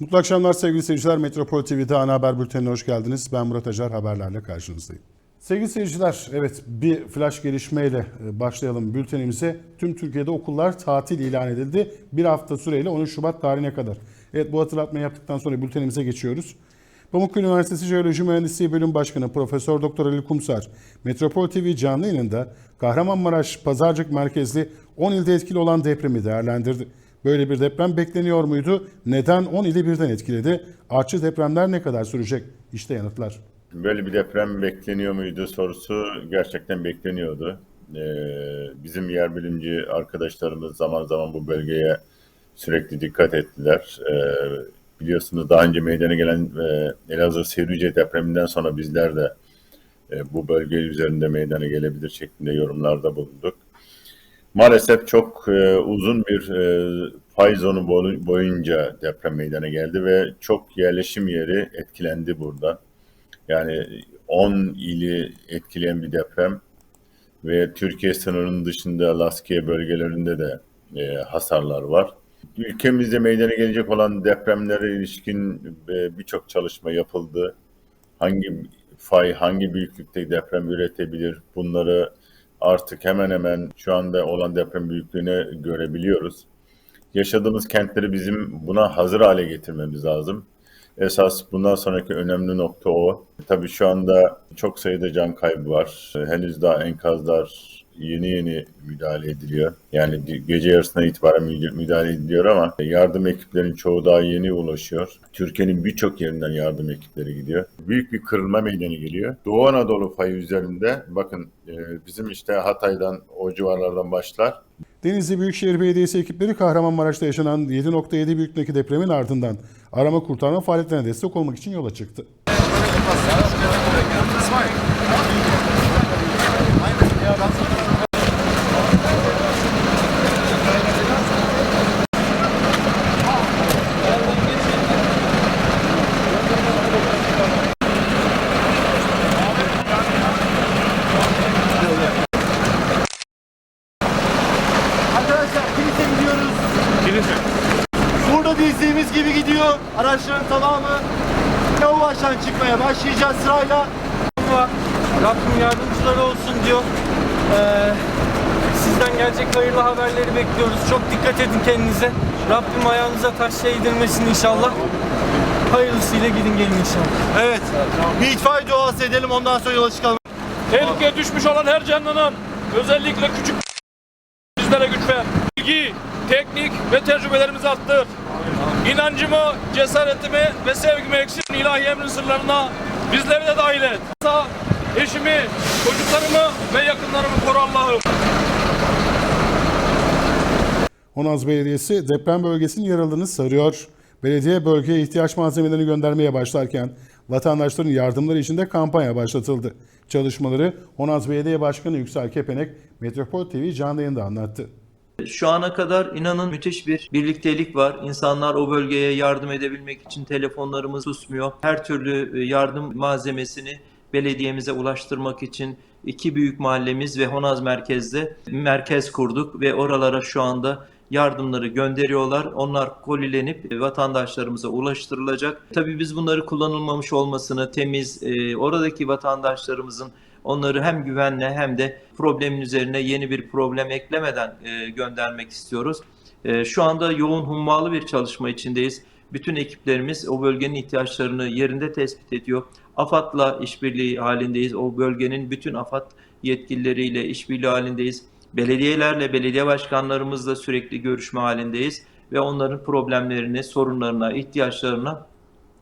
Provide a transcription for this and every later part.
Mutlu akşamlar sevgili seyirciler. Metropol TV'de ana haber bültenine hoş geldiniz. Ben Murat Acar haberlerle karşınızdayım. Sevgili seyirciler, evet bir flash gelişmeyle e, başlayalım bültenimize. Tüm Türkiye'de okullar tatil ilan edildi. Bir hafta süreyle 13 Şubat tarihine kadar. Evet bu hatırlatmayı yaptıktan sonra bültenimize geçiyoruz. Pamukkale Üniversitesi Jeoloji Mühendisliği Bölüm Başkanı Profesör Doktor Ali Kumsar, Metropol TV canlı yayınında Kahramanmaraş Pazarcık merkezli 10 ilde etkili olan depremi değerlendirdi. Böyle bir deprem bekleniyor muydu? Neden 10 ili birden etkiledi? Artçı depremler ne kadar sürecek? İşte yanıtlar. Böyle bir deprem bekleniyor muydu sorusu gerçekten bekleniyordu. Ee, bizim yer bilimci arkadaşlarımız zaman zaman bu bölgeye sürekli dikkat ettiler. Ee, biliyorsunuz daha önce meydana gelen e, Elazığ Sevrice depreminden sonra bizler de e, bu bölge üzerinde meydana gelebilir şeklinde yorumlarda bulunduk. Maalesef çok e, uzun bir e, fay zonu boyu- boyunca deprem meydana geldi ve çok yerleşim yeri etkilendi burada. Yani 10 ili etkileyen bir deprem ve Türkiye sınırının dışında Laskiye bölgelerinde de e, hasarlar var. Ülkemizde meydana gelecek olan depremlere ilişkin e, birçok çalışma yapıldı. Hangi fay, hangi büyüklükte deprem üretebilir bunları artık hemen hemen şu anda olan deprem büyüklüğüne görebiliyoruz. Yaşadığımız kentleri bizim buna hazır hale getirmemiz lazım. Esas bundan sonraki önemli nokta o. Tabii şu anda çok sayıda can kaybı var. Henüz daha enkazlar yeni yeni müdahale ediliyor. Yani gece yarısına itibaren mü- müdahale ediliyor ama yardım ekiplerinin çoğu daha yeni ulaşıyor. Türkiye'nin birçok yerinden yardım ekipleri gidiyor. Büyük bir kırılma meydana geliyor. Doğu Anadolu payı üzerinde bakın e, bizim işte Hatay'dan o civarlardan başlar. Denizli Büyükşehir Belediyesi ekipleri Kahramanmaraş'ta yaşanan 7.7 büyüklüğündeki depremin ardından arama kurtarma faaliyetlerine destek olmak için yola çıktı. Araçların tamamı Yavaştan çıkmaya başlayacağız sırayla. Rabbim yardımcıları olsun diyor. Ee, sizden gelecek hayırlı haberleri bekliyoruz. Çok dikkat edin kendinize. Rabbim ayağınıza taş değdirmesin inşallah. Hayırlısıyla gidin gelin inşallah. Evet. Bir itfaiye duası edelim ondan sonra yola çıkalım. Tehlikeye düşmüş olan her canlının özellikle küçük bizlere güç ver. Bilgi, teknik ve tecrübelerimizi arttır. İnancımı, cesaretimi ve sevgimi eksiltme ilahi emrin sırlarına bizleri de dahil et. Eşimi, çocuklarımı ve yakınlarımı koru Allah'ım. Honaz Belediyesi deprem bölgesinin yaralını sarıyor. Belediye bölgeye ihtiyaç malzemelerini göndermeye başlarken vatandaşların yardımları için de kampanya başlatıldı. Çalışmaları Honaz Belediye Başkanı Yüksel Kepenek Metropol TV canlı yayında anlattı. Şu ana kadar inanın müthiş bir birliktelik var. İnsanlar o bölgeye yardım edebilmek için telefonlarımız susmuyor. Her türlü e, yardım malzemesini belediyemize ulaştırmak için iki büyük mahallemiz ve Honaz merkezde merkez kurduk ve oralara şu anda yardımları gönderiyorlar. Onlar kolilenip e, vatandaşlarımıza ulaştırılacak. Tabii biz bunları kullanılmamış olmasını, temiz, e, oradaki vatandaşlarımızın onları hem güvenle hem de problemin üzerine yeni bir problem eklemeden e, göndermek istiyoruz. E, şu anda yoğun hummalı bir çalışma içindeyiz. Bütün ekiplerimiz o bölgenin ihtiyaçlarını yerinde tespit ediyor. AFAD'la işbirliği halindeyiz. O bölgenin bütün AFAD yetkilileriyle işbirliği halindeyiz. Belediyelerle, belediye başkanlarımızla sürekli görüşme halindeyiz ve onların problemlerini, sorunlarına, ihtiyaçlarına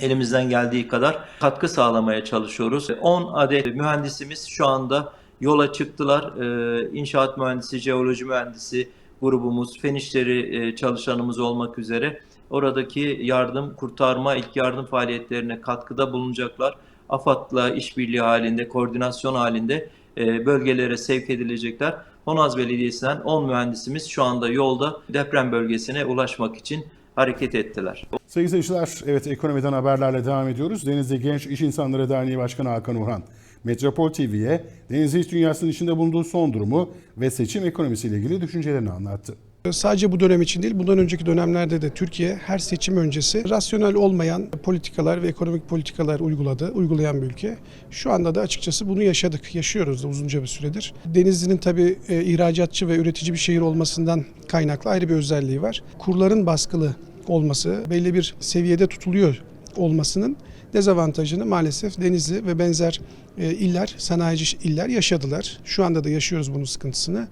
elimizden geldiği kadar katkı sağlamaya çalışıyoruz. 10 adet mühendisimiz şu anda yola çıktılar. Ee, İnşaat mühendisi, jeoloji mühendisi grubumuz, fen işleri e, çalışanımız olmak üzere oradaki yardım, kurtarma, ilk yardım faaliyetlerine katkıda bulunacaklar. AFAD'la işbirliği halinde, koordinasyon halinde e, bölgelere sevk edilecekler. Honaz Belediyesi'nden 10 mühendisimiz şu anda yolda deprem bölgesine ulaşmak için hareket ettiler. Sevgili seyirciler, evet ekonomiden haberlerle devam ediyoruz. Denizli Genç İş İnsanları Derneği Başkanı Hakan Orhan, Metropol TV'ye Denizli İş Dünyası'nın içinde bulunduğu son durumu ve seçim ekonomisiyle ilgili düşüncelerini anlattı. Sadece bu dönem için değil, bundan önceki dönemlerde de Türkiye her seçim öncesi rasyonel olmayan politikalar ve ekonomik politikalar uyguladı, uygulayan bir ülke. Şu anda da açıkçası bunu yaşadık, yaşıyoruz da uzunca bir süredir. Denizli'nin tabii e, ihracatçı ve üretici bir şehir olmasından kaynaklı ayrı bir özelliği var. Kurların baskılı olması, belli bir seviyede tutuluyor olmasının dezavantajını maalesef Denizli ve benzer e, iller, sanayici iller yaşadılar. Şu anda da yaşıyoruz bunun sıkıntısını.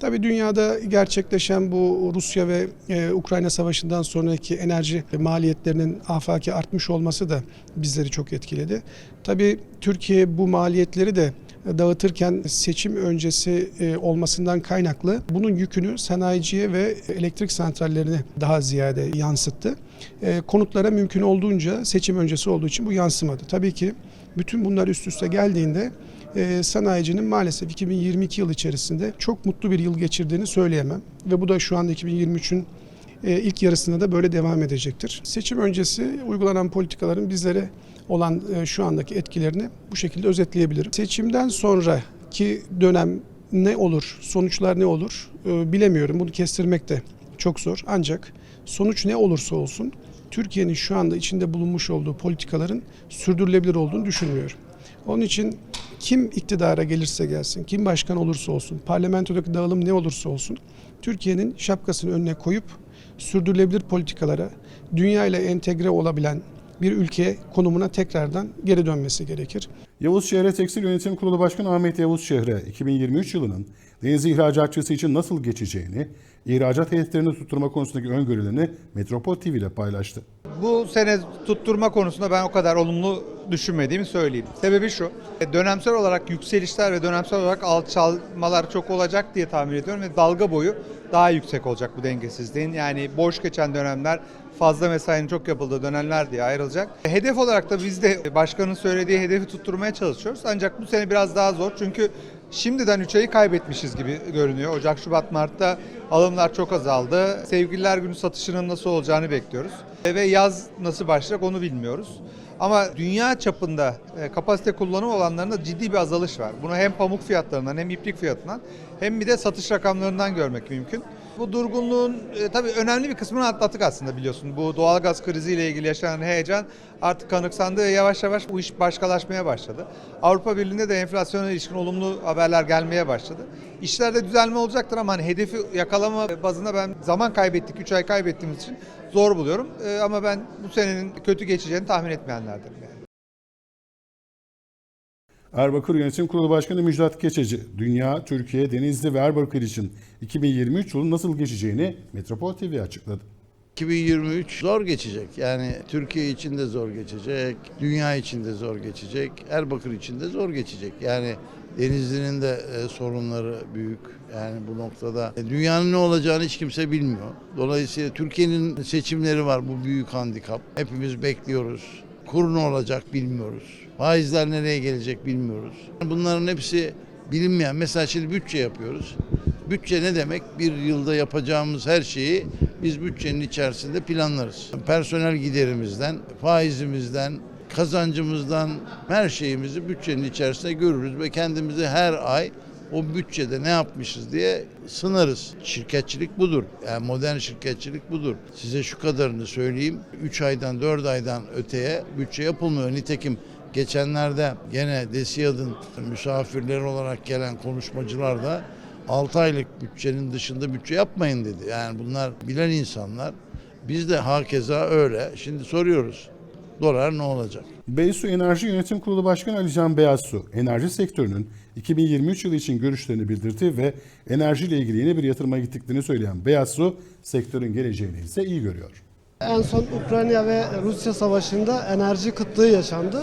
Tabii dünyada gerçekleşen bu Rusya ve e, Ukrayna savaşından sonraki enerji maliyetlerinin afaki artmış olması da bizleri çok etkiledi. Tabii Türkiye bu maliyetleri de dağıtırken seçim öncesi e, olmasından kaynaklı bunun yükünü sanayiciye ve elektrik santrallerine daha ziyade yansıttı. E, konutlara mümkün olduğunca seçim öncesi olduğu için bu yansımadı. Tabii ki bütün bunlar üst üste geldiğinde e, sanayicinin maalesef 2022 yıl içerisinde çok mutlu bir yıl geçirdiğini söyleyemem. Ve bu da şu anda 2023'ün e, ilk yarısında da böyle devam edecektir. Seçim öncesi uygulanan politikaların bizlere olan e, şu andaki etkilerini bu şekilde özetleyebilirim. Seçimden sonraki dönem ne olur, sonuçlar ne olur e, bilemiyorum. Bunu kestirmek de çok zor. Ancak sonuç ne olursa olsun Türkiye'nin şu anda içinde bulunmuş olduğu politikaların sürdürülebilir olduğunu düşünmüyorum. Onun için kim iktidara gelirse gelsin, kim başkan olursa olsun, parlamentodaki dağılım ne olursa olsun, Türkiye'nin şapkasını önüne koyup sürdürülebilir politikalara, dünya ile entegre olabilen bir ülke konumuna tekrardan geri dönmesi gerekir. Yavuz Şehre Tekstil Yönetim Kurulu Başkanı Ahmet Yavuz Şehre 2023 yılının deniz ihracatçısı için nasıl geçeceğini, ihracat hedeflerini tutturma konusundaki öngörülerini Metropol TV ile paylaştı. Bu sene tutturma konusunda ben o kadar olumlu düşünmediğimi söyleyeyim. Sebebi şu, dönemsel olarak yükselişler ve dönemsel olarak alçalmalar çok olacak diye tahmin ediyorum ve dalga boyu daha yüksek olacak bu dengesizliğin. Yani boş geçen dönemler fazla mesainin çok yapıldığı dönemler diye ayrılacak. Hedef olarak da biz de başkanın söylediği hedefi tutturmaya çalışıyoruz. Ancak bu sene biraz daha zor çünkü şimdiden 3 ayı kaybetmişiz gibi görünüyor. Ocak, Şubat, Mart'ta alımlar çok azaldı. Sevgililer Günü satışının nasıl olacağını bekliyoruz. Ve yaz nasıl başlayacak onu bilmiyoruz. Ama dünya çapında e, kapasite kullanımı olanlarında ciddi bir azalış var. Bunu hem pamuk fiyatlarından hem iplik fiyatından hem bir de satış rakamlarından görmek mümkün. Bu durgunluğun e, tabii önemli bir kısmını atlattık aslında biliyorsun. Bu doğalgaz kriziyle ilgili yaşanan heyecan artık kanıksandı ve yavaş yavaş bu iş başkalaşmaya başladı. Avrupa Birliği'nde de enflasyona ilişkin olumlu haberler gelmeye başladı. İşlerde düzelme olacaktır ama hani hedefi yakalama bazında ben zaman kaybettik, 3 ay kaybettiğimiz için zor buluyorum. E, ama ben bu senenin kötü geçeceğini tahmin etmeyenlerdenim. Yani. Erbakır Yönetim Kurulu Başkanı Müjdat Keçeci, Dünya, Türkiye, Denizli ve Erbakır için 2023 yılın nasıl geçeceğini Metropol TV açıkladı. 2023 zor geçecek. Yani Türkiye için de zor geçecek, dünya için de zor geçecek, Erbakır için de zor geçecek. Yani Denizli'nin de e, sorunları büyük. Yani bu noktada e, dünyanın ne olacağını hiç kimse bilmiyor. Dolayısıyla Türkiye'nin seçimleri var bu büyük handikap. Hepimiz bekliyoruz. Kur ne olacak bilmiyoruz. Faizler nereye gelecek bilmiyoruz. Bunların hepsi bilinmeyen. Mesela şimdi bütçe yapıyoruz. Bütçe ne demek? Bir yılda yapacağımız her şeyi biz bütçenin içerisinde planlarız. Personel giderimizden, faizimizden, kazancımızdan her şeyimizi bütçenin içerisinde görürüz ve kendimizi her ay o bütçede ne yapmışız diye sınarız. Şirketçilik budur. Yani modern şirketçilik budur. Size şu kadarını söyleyeyim. 3 aydan 4 aydan öteye bütçe yapılmıyor. Nitekim geçenlerde gene DESİAD'ın misafirleri olarak gelen konuşmacılar da 6 aylık bütçenin dışında bütçe yapmayın dedi. Yani bunlar bilen insanlar. Biz de hakeza öyle. Şimdi soruyoruz. Dolar ne olacak? Beysu Enerji Yönetim Kurulu Başkanı Alican Beyazsu, enerji sektörünün 2023 yılı için görüşlerini bildirdi ve enerjiyle ilgili yeni bir yatırıma gittiklerini söyleyen Beyazsu, sektörün geleceğini ise iyi görüyor. En son Ukrayna ve Rusya savaşında enerji kıtlığı yaşandı.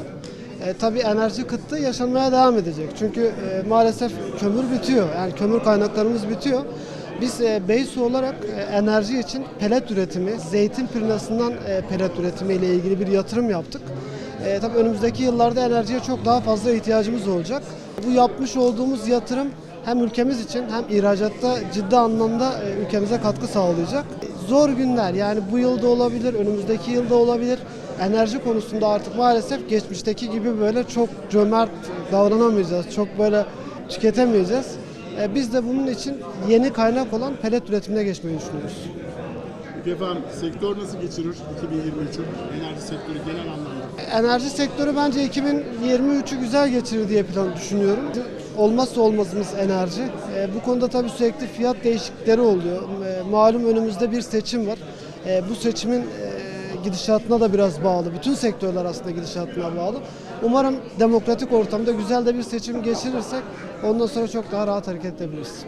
E, tabii enerji kıtlığı yaşanmaya devam edecek. Çünkü e, maalesef kömür bitiyor. Yani kömür kaynaklarımız bitiyor. Biz e, Beysu olarak e, enerji için pelet üretimi, zeytin pırnasından e, pelet üretimi ile ilgili bir yatırım yaptık. E, tabii önümüzdeki yıllarda enerjiye çok daha fazla ihtiyacımız olacak. Bu yapmış olduğumuz yatırım hem ülkemiz için hem ihracatta ciddi anlamda e, ülkemize katkı sağlayacak. Zor günler yani bu yılda olabilir, önümüzdeki yılda olabilir. Enerji konusunda artık maalesef geçmişteki gibi böyle çok cömert davranamayacağız. Çok böyle tüketemeyeceğiz. E, Biz de bunun için yeni kaynak olan pelet üretimine geçmeyi düşünüyoruz. Peki efendim sektör nasıl geçirir 2023'ü? Enerji sektörü genel anlamda. Enerji sektörü bence 2023'ü güzel geçirir diye plan düşünüyorum. Olmazsa olmazımız enerji. E, bu konuda tabii sürekli fiyat değişiklikleri oluyor. E, malum önümüzde bir seçim var. E, bu seçimin e, gidişatına da biraz bağlı. Bütün sektörler aslında gidişatına bağlı. Umarım demokratik ortamda güzel de bir seçim geçirirsek ondan sonra çok daha rahat hareket edebiliriz.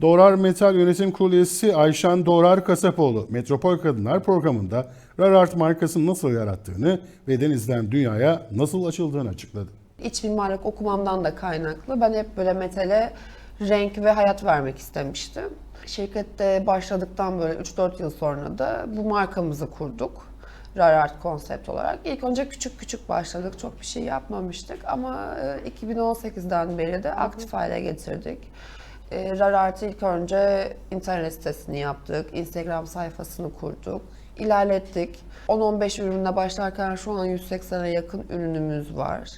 Doğrar Metal Yönetim Kurulu üyesi Ayşen Doğrar Kasapoğlu, Metropol Kadınlar programında Rarart markasını nasıl yarattığını ve denizden dünyaya nasıl açıldığını açıkladı. İç mimarlık okumamdan da kaynaklı. Ben hep böyle metale renk ve hayat vermek istemiştim. Şirkette başladıktan böyle 3-4 yıl sonra da bu markamızı kurduk. Rarart konsept olarak. İlk önce küçük küçük başladık. Çok bir şey yapmamıştık ama e, 2018'den beri de aktif hale getirdik. E, Rarart'ı ilk önce internet sitesini yaptık. Instagram sayfasını kurduk. ilerlettik. 10-15 ürünle başlarken şu an 180'e yakın ürünümüz var.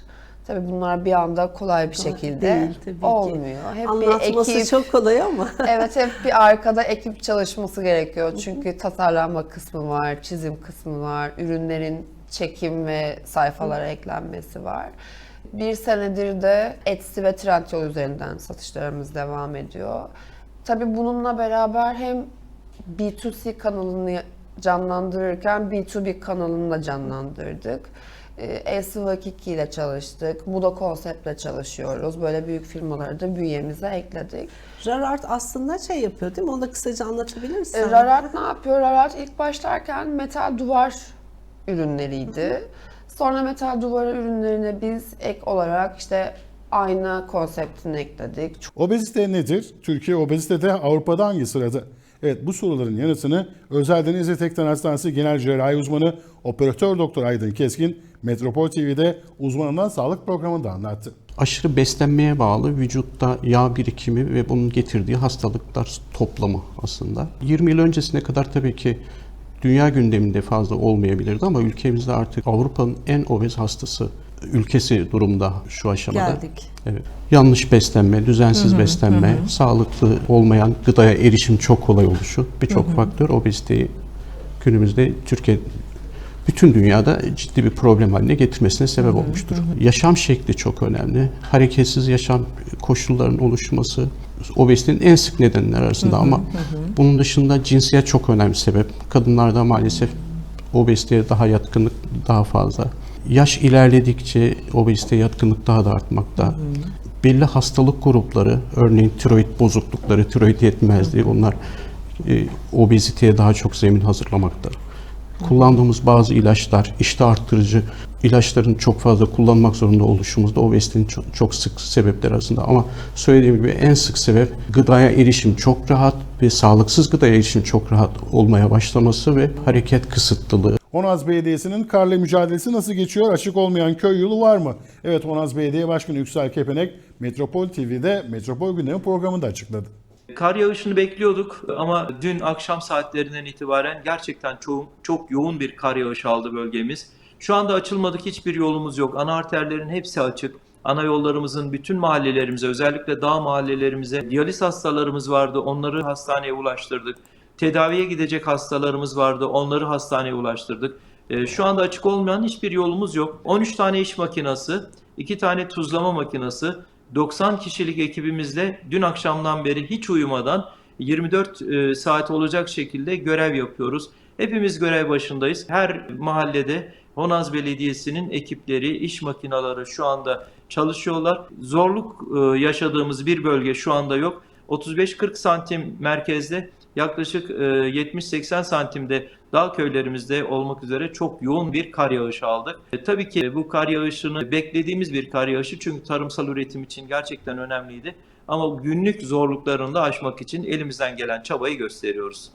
Tabii bunlar bir anda kolay bir şekilde değil tabii ki. olmuyor. Hep Anlatması bir ekip, çok kolay ama. evet hep bir arkada ekip çalışması gerekiyor. Çünkü tasarlanma kısmı var, çizim kısmı var, ürünlerin çekim ve sayfalara eklenmesi var. Bir senedir de Etsy ve Trendyol üzerinden satışlarımız devam ediyor. Tabii bununla beraber hem B2C kanalını canlandırırken B2B kanalını da canlandırdık. Ee, Elsi Vakiki ile çalıştık. Buda konseptle çalışıyoruz. Böyle büyük firmaları da bünyemize ekledik. Rarart aslında şey yapıyor değil mi? Onu da kısaca anlatabilir misin? E, Rarat ne yapıyor? Rarat ilk başlarken metal duvar ürünleriydi. Sonra metal duvar ürünlerine biz ek olarak işte ayna konseptini ekledik. Obezite nedir? Türkiye obezitede Avrupa'da hangi sırada? Evet bu soruların yanıtını Özel Deniz ve Tekten Hastanesi Genel Cerrahi Uzmanı Operatör Doktor Aydın Keskin Metropol TV'de uzmanından sağlık programında anlattı. aşırı beslenmeye bağlı vücutta yağ birikimi ve bunun getirdiği hastalıklar toplamı aslında. 20 yıl öncesine kadar tabii ki dünya gündeminde fazla olmayabilirdi ama ülkemizde artık Avrupa'nın en obez hastası ülkesi durumda şu aşamada. Geldik. Evet. Yanlış beslenme, düzensiz beslenme, sağlıklı olmayan gıdaya erişim çok kolay oluşu birçok faktör obeziteyi günümüzde Türkiye bütün dünyada ciddi bir problem haline getirmesine sebep olmuştur. Yaşam şekli çok önemli. Hareketsiz yaşam koşullarının oluşması obezitenin en sık nedenler arasında ama bunun dışında cinsiyet çok önemli sebep. Kadınlarda maalesef obeziteye daha yatkınlık daha fazla. Yaş ilerledikçe obezite yatkınlık daha da artmakta. Belli hastalık grupları, örneğin tiroid bozuklukları, tiroid yetmezliği bunlar e, obeziteye daha çok zemin hazırlamakta. Kullandığımız bazı ilaçlar, iştah arttırıcı ilaçların çok fazla kullanmak zorunda oluşumuz da obezitenin çok, çok sık sebepler arasında. Ama söylediğim gibi en sık sebep gıdaya erişim çok rahat ve sağlıksız gıdaya erişim çok rahat olmaya başlaması ve hareket kısıtlılığı. Honaz Belediyesi'nin karla mücadelesi nasıl geçiyor? Açık olmayan köy yolu var mı? Evet Honaz Belediye Başkanı Yüksel Kepenek Metropol TV'de Metropol Gündemi programında açıkladı. Kar yağışını bekliyorduk ama dün akşam saatlerinden itibaren gerçekten çok, çok yoğun bir kar yağışı aldı bölgemiz. Şu anda açılmadık hiçbir yolumuz yok. Ana arterlerin hepsi açık. Ana yollarımızın bütün mahallelerimize özellikle dağ mahallelerimize diyaliz hastalarımız vardı. Onları hastaneye ulaştırdık. Tedaviye gidecek hastalarımız vardı. Onları hastaneye ulaştırdık. Ee, Şu anda açık olmayan hiçbir yolumuz yok. 13 tane iş makinası, 2 tane tuzlama makinası, 90 kişilik ekibimizle dün akşamdan beri hiç uyumadan 24 e, saat olacak şekilde görev yapıyoruz. Hepimiz görev başındayız. Her mahallede Honaz Belediyesi'nin ekipleri, iş makineleri şu anda çalışıyorlar. Zorluk e, yaşadığımız bir bölge şu anda yok. 35-40 santim merkezde yaklaşık e, 70-80 santimde dağ köylerimizde olmak üzere çok yoğun bir kar yağışı aldık. E, tabii ki bu kar yağışını beklediğimiz bir kar yağışı çünkü tarımsal üretim için gerçekten önemliydi. Ama günlük zorluklarını da aşmak için elimizden gelen çabayı gösteriyoruz.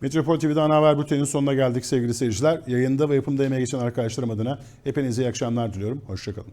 Metropol TV'de ana haber bülteninin sonuna geldik sevgili seyirciler. Yayında ve yapımda emeği geçen arkadaşlarım adına hepinize iyi akşamlar diliyorum. Hoşçakalın.